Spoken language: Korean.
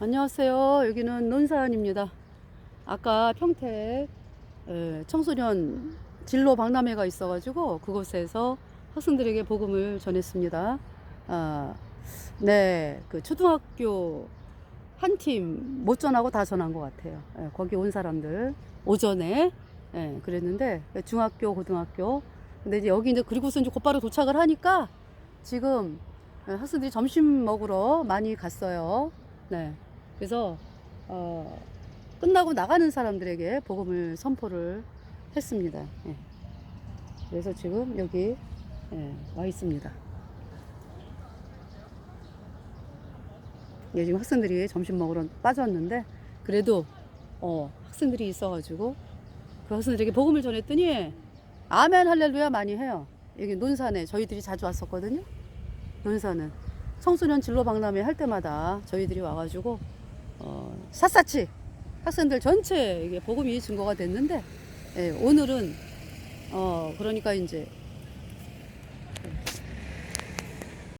안녕하세요. 여기는 논산입니다. 아까 평택 에, 청소년 진로 박람회가 있어가지고 그곳에서 학생들에게 복음을 전했습니다. 아, 네, 그 초등학교 한 팀 못 전하고 다 전한 것 같아요. 예, 거기 온 사람들 오전에 예, 그랬는데 중학교, 고등학교. 근데 이제 여기 이제 그리고서 이제 곧바로 도착을 하니까 지금 예, 학생들이 점심 먹으러 많이 갔어요. 네. 그래서 어, 끝나고 나가는 사람들에게 복음을 선포를 했습니다. 예. 그래서 지금 여기 예, 와 있습니다. 예, 지금 학생들이 점심 먹으러 빠졌는데 그래도 어, 학생들이 있어가지고 그 학생들에게 복음을 전했더니 아멘 할렐루야 많이 해요. 여기 논산에 저희들이 자주 왔었거든요. 논산은 청소년 진로 박람회 할 때마다 저희들이 와가지고 어, 샅샅이 학생들 전체에게 복음이 증거가 됐는데 예, 오늘은 어, 그러니까 이제